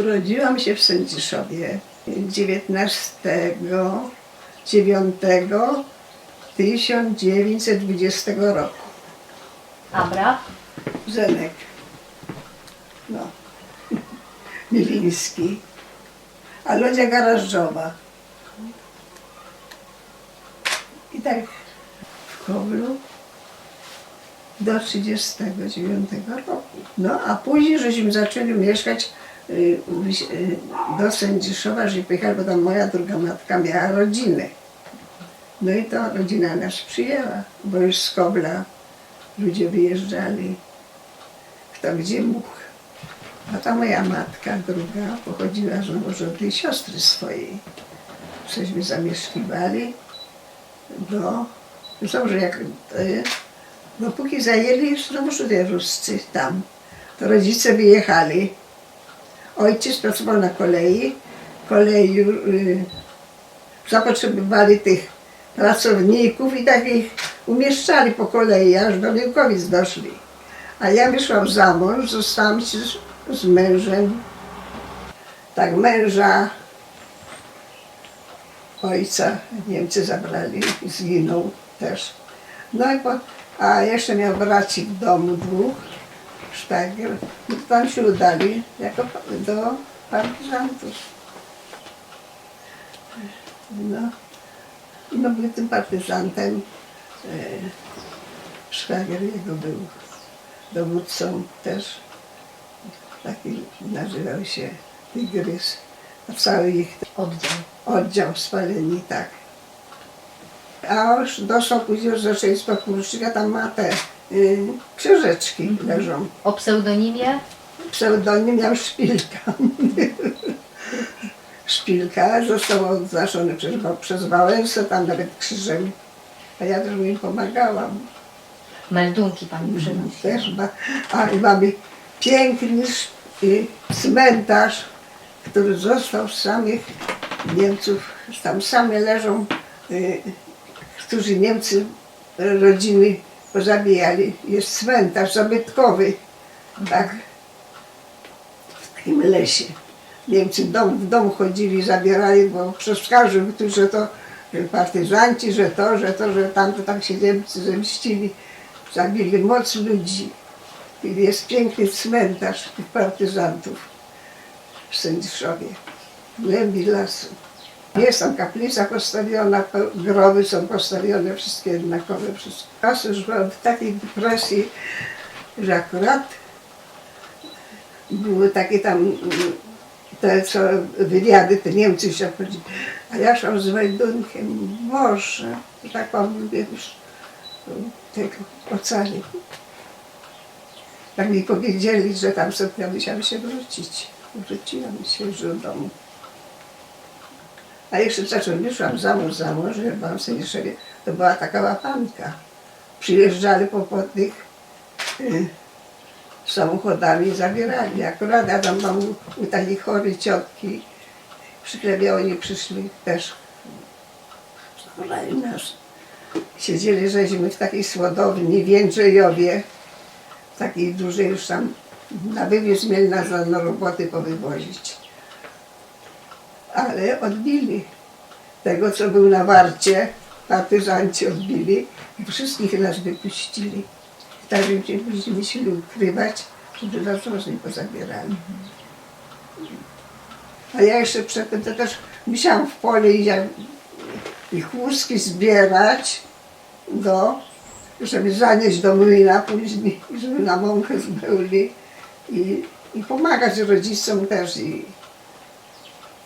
Urodziłam się w Sędziszowie 19 9 1920 roku. Abra. Zenek. No. Miliński. A Lodzia Garażowa. I tak w Kowlu do 39 roku. No a później żeśmy zaczęli mieszkać do Sędziszowa, że pojechali, bo tam moja druga matka miała rodzinę. No i to rodzina nas przyjęła, bo już z Kobla ludzie wyjeżdżali kto gdzie mógł. A ta moja matka druga pochodziła znowu od tej siostry swojej. Żeśmy zamieszkiwali do, że jak, e, dopóki zajęli znowu te Ruscy tam, to rodzice wyjechali. Ojciec pracował na kolei, kolei y, zapotrzebowali tych pracowników i tak ich umieszczali po kolei, aż do Wielkowic doszli. A ja wyszłam za mąż, zostałam się z, z mężem. Tak, męża ojca Niemcy zabrali i zginął też. No i po, a jeszcze miał braci w domu dwóch, szwagier. Tam się udali jako do partyzantów. No, no był tym partyzantem. E, szwagier jego był dowódcą też. Taki nazywał się Tygrys. A cały ich Oddział. oddział spaleni, tak. A już doszło później, że Rzeszeństwo Kurczyka tam ma te y, książeczki leżą. O pseudonimie Pseudonim miał Szpilka. Szpilka został odznaczony przez, przez Wałęsę, tam nawet krzyżem. A ja też mu im pomagałam. meldunki pani przynosi. Też ma, a i mamy piękny y, cmentarz, który został z samych Niemców. Tam same leżą, y, którzy Niemcy rodziny pozabijali. Jest cmentarz zabytkowy, tak, w takim lesie. Niemcy dom w dom chodzili, zabierali, bo przeszkażył, że to że partyzanci, że to, że to, że tamto, tak się Niemcy zemścili. Zabili moc ludzi. I jest piękny cmentarz tych partyzantów w Sędziszowie, w głębi lasu. Jest tam kaplica postawiona, groby są postawione, wszystkie jednakowe. Wszystko. Raz już byłam w takiej depresji, że akurat były takie tam mm, te co wywiady, te Niemcy się chodzi. A ja szłam z meldunkiem, Boże, że tak mówię już tego ocali. Tak mi powiedzieli, że tam sobie musiałam się wrócić. Wróciłam się już do domu. A jeszcze zacząłem, wyszłam za mąż, za mąż, że byłam. To była taka łapanka. Przyjeżdżali po tych y, samochodami i zabierali. Akurat ja tam mam u, takiej chorej ciotki, przyklepiało nie przyszli też. Zabrali nas. Siedzieli, żeśmy w takiej słodowni w Jędrzejowie, takiej dużej już tam na wywóz mieli nas na, na roboty powywozić. Ale odbili tego, co był na warcie, partyzanci odbili i wszystkich nas wypuścili. Tak, później musieli ukrywać, żeby nas nie pozabierali. A ja jeszcze przedtem to też musiałam w pole i chustki zbierać do, żeby zanieść do młyna później, żeby na mąkę zbełli i, i pomagać rodzicom też i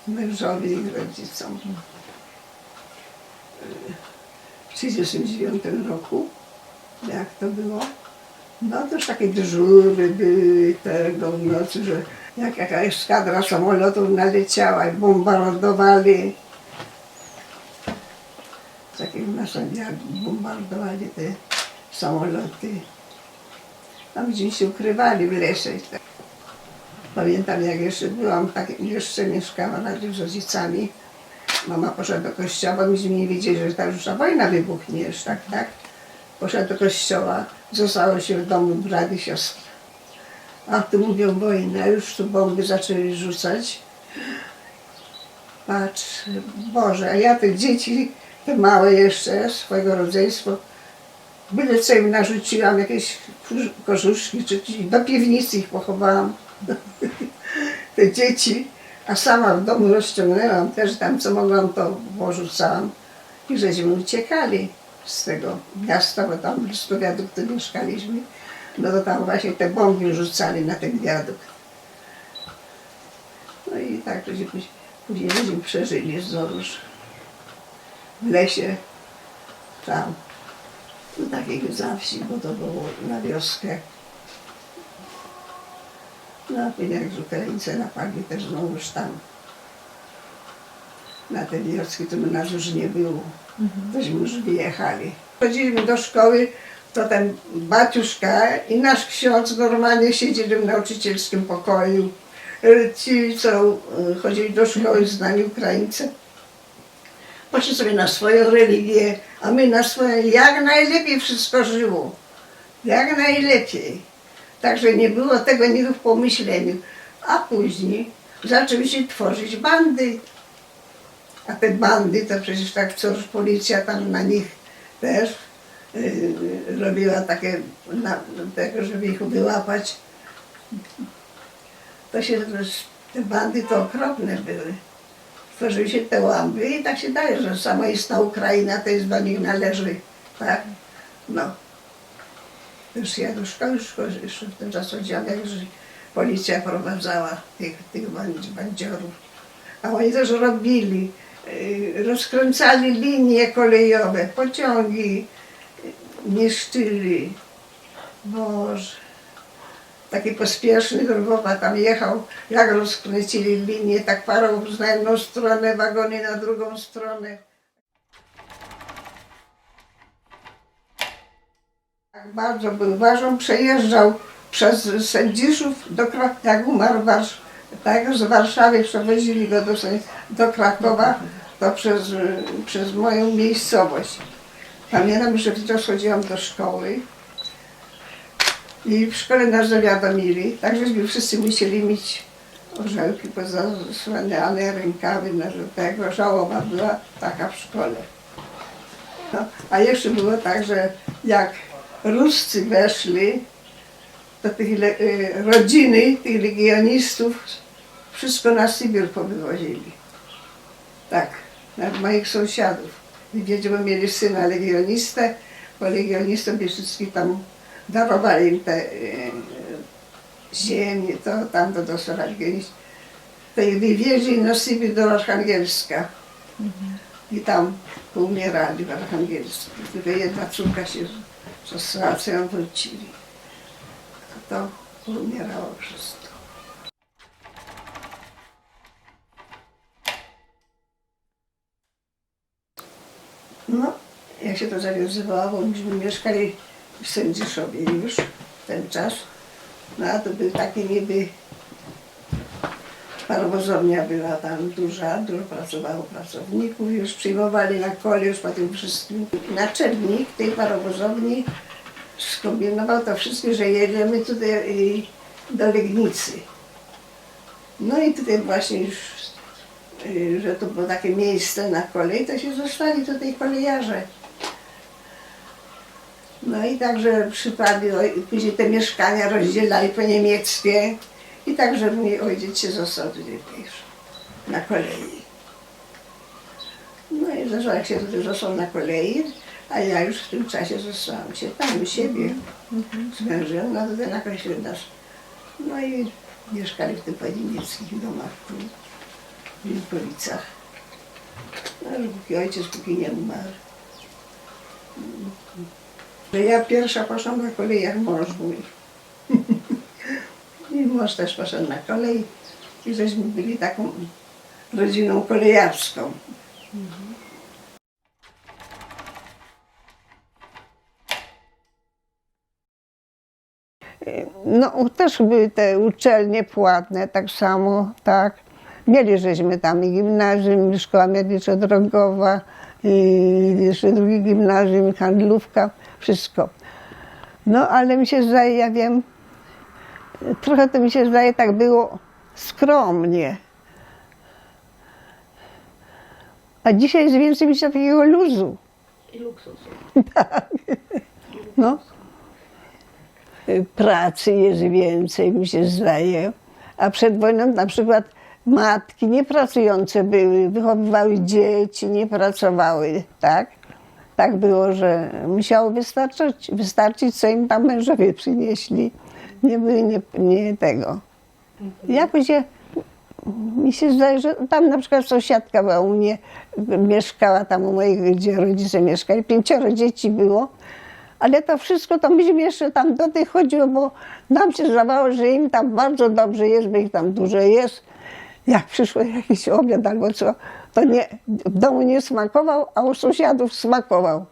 mężowi i rodzicom. W 1939 roku, jak to było, no też takie dyżury były tego w nocy, że jak jakaś skadra samolotów naleciała i bombardowali. Takiego narzędzia bombardowali te samoloty. Tam gdzieś się ukrywali w lesie. tak. Pamiętam jak jeszcze byłam, tak, jeszcze mieszkałam razem z rodzicami. Mama poszła do kościoła, myśmy nie wiedzieli, że ta już wojna wybuchnie już, tak, tak. Poszła do kościoła, zostało się w domu brat i siostra. A tu mówią wojna, już tu bomby zaczęli rzucać. Patrz, Boże, a ja tych dzieci, te małe jeszcze, swojego rodzeństwo, byle co im narzuciłam, jakieś korzuszki, czy do piwnicy ich pochowałam. Te dzieci, a sama w domu rozciągnęłam też tam, co mogłam, to porzucałam. I żeśmy uciekali z tego miasta, bo tam blisko wiaduktu mieszkaliśmy. No to tam właśnie te bomby rzucali na ten wiadukt. No i tak żeśmy później, żeśmy przeżyli z Zorusz w lesie tam, do takiego za wsi, bo to było na wioskę. No jak z Ukraińcy napadli też znowuż tam. Na te wioski to nas już nie było. Tośmy już wyjechali. Chodziliśmy do szkoły, to ten baciuszka i nasz ksiądz normalnie siedzieli w nauczycielskim pokoju. Ci, co e, chodzili do szkoły z nami Ukraińcy, poszli sobie na swoją religię, a my na swoją. Jak najlepiej wszystko żyło. Jak najlepiej. Także nie było tego nigdy w pomyśleniu. A później zaczęły się tworzyć bandy. A te bandy to przecież tak wciąż policja tam na nich też yy, robiła takie, na, tego, żeby ich wyłapać. To się, te bandy to okropne były. Tworzyły się te łamby i tak się daje, że samoistna Ukraina to jest do nich należy, tak? No. Już ja do szkoły już w tym czasie jak już policja prowadzała tych, tych bandzi- bandziorów. A oni też robili, y, rozkręcali linie kolejowe, pociągi niszczyli. Boże. Taki pospieszny Lwowa tam jechał, jak rozkręcili linię, tak parowóz na jedną stronę, wagony na drugą stronę. Bardzo był ważą, przejeżdżał przez Sędziszów do Krakowa, jak umarł Warsz, tak, z Warszawy przewozili go do, do Krakowa, to przez, przez moją miejscowość. Pamiętam, że wtedy chodziłam do szkoły i w szkole nas zawiadomili, tak żeśmy wszyscy musieli mieć orzełki pozasłaniane, rękawy na tego, żałoba była taka w szkole. No, a jeszcze było tak, że jak Ruscy weszli, to tych y, rodziny tych legionistów wszystko na Sybir powywozili. Tak, nawet moich sąsiadów. I wiedzieli, mieli syna legionistę, bo legionistom Piłsudski tam darowali im te y, ziemię, to tam to dostał legionist. To ich wywieźli na Sybir do Archangelska. I tam umierali w Archangelsku. Tylko jedna córka się co ją wrócili. To umierało wszystko. No, jak się to zawiązywało, myśmy mieszkali w Sędziszowie już w ten czas. No a to był taki niby Parowozownia była tam duża, dużo pracowało pracowników, już przyjmowali na już po tym wszystkim. Naczelnik tej parowozowni skombinował to wszystko, że jedziemy tutaj do Legnicy. No i tutaj właśnie już, y, że to było takie miejsce na kolej, to się zostali tutaj kolejarze. No i także przypadli, oj- później te mieszkania rozdzielali po niemieckie. I także mój ojciec się został tutaj pierwszy, na kolei. No i zresztą jak się tutaj został na kolei, a ja już w tym czasie zostałam się tam u siebie z mężem, no tutaj na Kraśledarz. No i mieszkali w tych niemieckich domach tu, w Wilkowicach. No już póki ojciec póki nie umarł. Ja pierwsza poszłam na kolej jak mąż mój. I mąż też poszedł na kolej i żeśmy byli taką rodziną kolejarską. No też były te uczelnie płatne, tak samo, tak. Mieli żeśmy tam i gimnazjum, i szkoła medyczno-drogowa, i jeszcze drugie gimnazjum, handlówka, wszystko. No ale mi się zdaje, ja wiem, trochę to mi się zdaje tak było skromnie. A dzisiaj jest więcej mi się takiego luzu. I luksusu. No. Pracy jest więcej, mi się zdaje. A przed wojną na przykład matki niepracujące były, wychowywały dzieci, nie pracowały, tak? Tak było, że musiało wystarczyć, wystarczyć co im tam mężowie przynieśli. Nie były nie, nie tego. Jakoś je, mi się zdaje, że tam na przykład sąsiadka była u mnie, mieszkała tam u moich, gdzie rodzice mieszkali, pięcioro dzieci było, ale to wszystko to myśmy jeszcze tam do tych chodziło, bo nam się zdawało, że im tam bardzo dobrze jest, bo ich tam dużo jest. Jak przyszło jakiś obiad albo co, to nie, w domu nie smakował, a u sąsiadów smakował.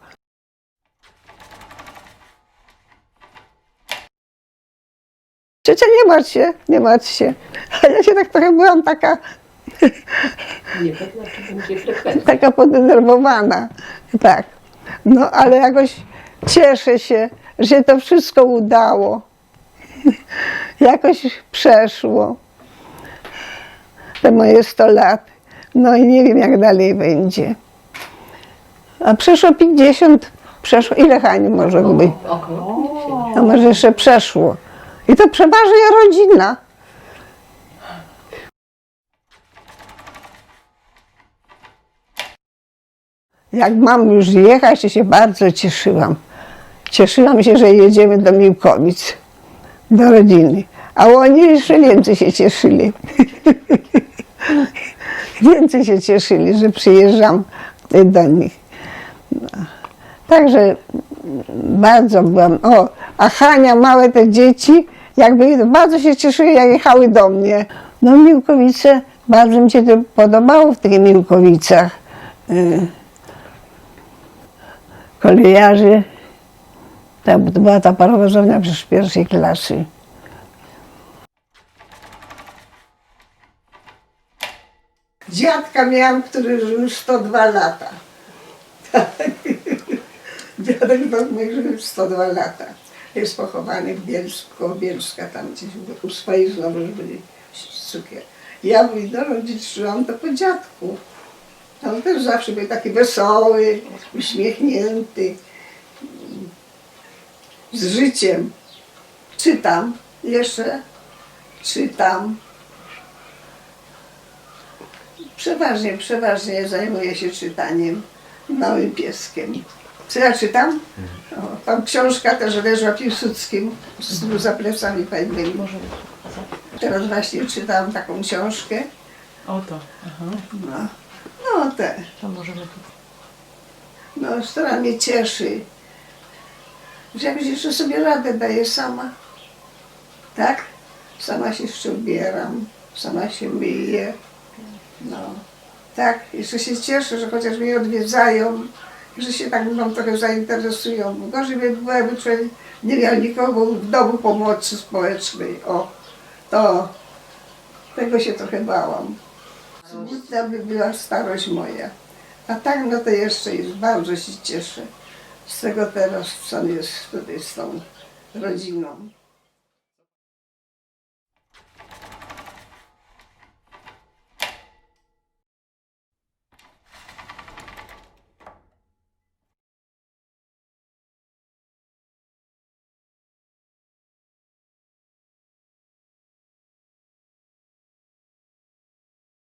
Ciocia, nie martw się, nie martw się. A ja się tak trochę byłam taka, Nie pewna, czy będzie frekwencja. taka podenerwowana. Tak. No ale jakoś cieszę się, że to wszystko udało. Jakoś przeszło. Te moje 100 lat. No i nie wiem, jak dalej będzie. A przeszło 50, przeszło, ile Hani może być? Około 50. A może jeszcze przeszło. I to przeważnie rodzina. Jak mam już jechać, to się bardzo cieszyłam. Cieszyłam się, że jedziemy do Miłkowic, do rodziny. A oni jeszcze więcej się cieszyli. więcej się cieszyli, że przyjeżdżam do nich. No. Także bardzo byłam. O, a Hania, małe te dzieci, jakby bardzo się cieszyły, jak jechały do mnie. No Miłkowice, bardzo mi się to podobało w tych Miłkowicach. Y, Kolejarzy, tam była ta parowozownia przecież pierwszej klasy. Dziadka miałam, który żył 102 lata. Dziadek to mój żył 102 lata. Jest pochowany w Bielsku, koło Bielska, tam gdzieś u swoich znowu byli cukier. Ja mój no, rodziczyłam to po dziadku. On też zawsze był taki wesoły, uśmiechnięty, z życiem. Czytam jeszcze, czytam. Przeważnie, przeważnie zajmuję się czytaniem małym pieskiem. Co ja czytam? O, tam książka też leży o Piłsudskim z za plecami fajnymi. Teraz właśnie czytam taką książkę. Oto. Aha. No, no te. To możemy tu. No, która mnie cieszy, że jakoś jeszcze sobie radę daję sama. Tak? Sama się jeszcze ubieram, sama się myję. No, tak, jeszcze się cieszę, że chociaż mnie odwiedzają, że się tak mną trochę zainteresują. Gorzej by było, człowiek nie miał nikogo w domu pomocy społecznej. O, to tego się trochę bałam. Smutna by była starość moja. A tak, no to jeszcze jest, bardzo się cieszę z tego teraz, co jest tutaj z tą rodziną.